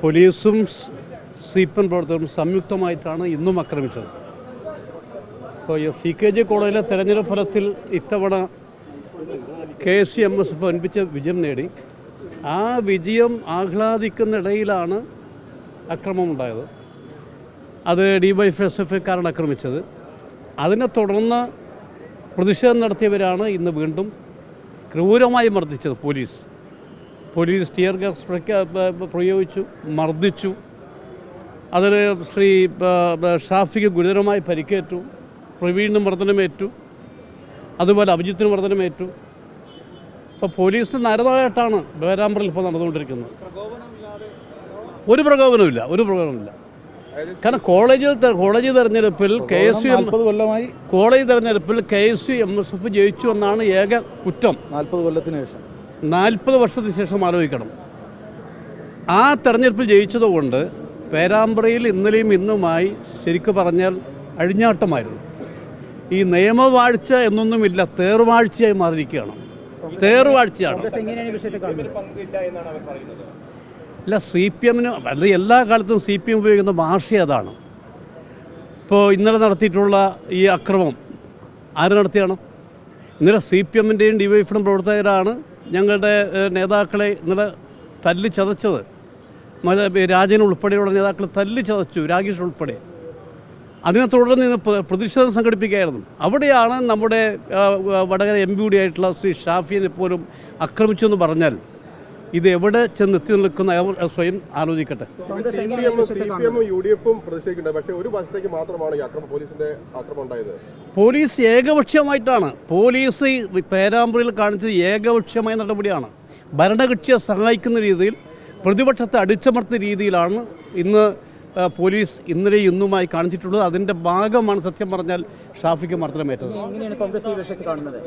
പോലീസും C P പ്രവർത്തകരും സംയുക്തമായിട്ടാണ് ഇന്നും ആക്രമിച്ചത്. അപ്പോൾ സി കെ ജി കോളേജിലെ തെരഞ്ഞെടുപ്പ് ഫലത്തിൽ ഇത്തവണ K C M S F വൻപിച്ച വിജയം നേടി. ആ വിജയം ആഹ്ലാദിക്കുന്നിടയിലാണ് അക്രമമുണ്ടായത്. അത് D Y F S F കാരാണ് ആക്രമിച്ചത്. അതിനെ തുടർന്ന് പ്രതിഷേധം നടത്തിയവരാണ് ഇന്ന് വീണ്ടും ക്രൂരമായി മർദ്ദിച്ചത് പോലീസ്. പോലീസ് ടിയർ ഗ്യാസ് പ്രയോഗിച്ചു മർദ്ദിച്ചു. അതിൽ ശ്രീ ഷാഫിക്ക് ഗുരുതരമായി പരിക്കേറ്റു പ്രവീണിന് മർദ്ദനമേറ്റു അതുപോലെ അഭിജിത്തിന് മർദ്ദനമേറ്റു. ഇപ്പോൾ പോലീസിന് നരതായിട്ടാണ് ബേരാമ്പറിൽ ഇപ്പോൾ നടന്നുകൊണ്ടിരിക്കുന്നത്. ഒരു പ്രകോപനമില്ല ഒരു പ്രകോപനമില്ല കാരണം കോളേജിൽ കോളേജ് തെരഞ്ഞെടുപ്പിൽ കെ എസ് യു കൊല്ലമായി. കോളേജ് തെരഞ്ഞെടുപ്പിൽ K S U M S F ജയിച്ചു എന്നാണ് ഏക കുറ്റം. നാൽപ്പത് കൊല്ലത്തിന് ശേഷം. നാൽപ്പത് വർഷത്തിന് ശേഷം ആലോചിക്കണം. ആ തെരഞ്ഞെടുപ്പിൽ ജയിച്ചതുകൊണ്ട് പേരാമ്പ്രയിൽ ഇന്നലെയും ഇന്നുമായി ശരിക്കു പറഞ്ഞാൽ അഴിഞ്ഞാട്ടമായിരുന്നു. ഈ നിയമവാഴ്ച എന്നൊന്നുമില്ല തേർവാഴ്ചയായി മാറിയിരിക്കുകയാണ്. തേർവാഴ്ചയാണ്. അല്ല സി പി എമ്മിന് അല്ല എല്ലാ കാലത്തും സി പി എം ഉപയോഗിക്കുന്ന ഭാഷ അതാണ് ഇപ്പോൾ ഇന്നലെ നടത്തിയിട്ടുള്ള ഈ അക്രമം ആര് നടത്തിയാണ്? ഇന്നലെ സി പി എമ്മിന്റെയും ഡി വൈ എഫിനും പ്രവർത്തകരാണ് ഞങ്ങളുടെ നേതാക്കളെ ഇന്നലെ തല്ലി ചതച്ചത്. രാജൻ ഉൾപ്പെടെയുള്ള നേതാക്കളെ തല്ലി ചതച്ചു രാകേഷ് ഉൾപ്പെടെ. അതിനെ തുടർന്ന് ഇന്ന് പ്ര- പ്രതിഷേധം സംഘടിപ്പിക്കുകയായിരുന്നു. അവിടെയാണ് നമ്മുടെ വടകര എം പി കൂടിയായിട്ടുള്ള ശ്രീ ഷാഫിയെ പോലും ആക്രമിച്ചു എന്ന് പറഞ്ഞാൽ ഇത് എവിടെ ചെന്ന് എത്തി നിൽക്കുന്ന അവർ സ്വയം ആലോചിക്കട്ടെ. പോലീസ് ഏകപക്ഷീയമായിട്ടാണ്. പോലീസ് ഈ പേരാമ്പ്രയിൽ കാണിച്ചത് ഏകപക്ഷീയമായ നടപടിയാണ്. ഭരണകക്ഷിയെ സഹായിക്കുന്ന രീതിയിൽ പ്രതിപക്ഷത്തെ അടിച്ചമർത്തുന്ന രീതിയിലാണ് ഇന്ന് പോലീസ് ഇന്നലെ ഇന്നുമായി കാണിച്ചിട്ടുള്ളത്. അതിന്റെ ഭാഗമാണ് സത്യം പറഞ്ഞാൽ ഷാഫിക്ക് മർദ്ദനമേറ്റത്.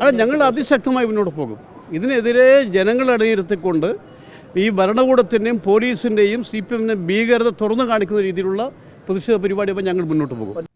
അല്ല ഞങ്ങൾ അതിശക്തമായി മുന്നോട്ട് പോകും. ഇതിനെതിരെ ജനങ്ങളെ ഇടയിരുത്തിക്കൊണ്ട് ഈ ഭരണകൂടത്തിന്റെയും പോലീസിന്റെയും സി പി എമ്മിന്റെയും ഭീകരത തുറന്നു കാണിക്കുന്ന രീതിയിലുള്ള പ്രതിഷേധ പരിപാടിയുമായി ഞങ്ങൾ മുന്നോട്ട് പോകും.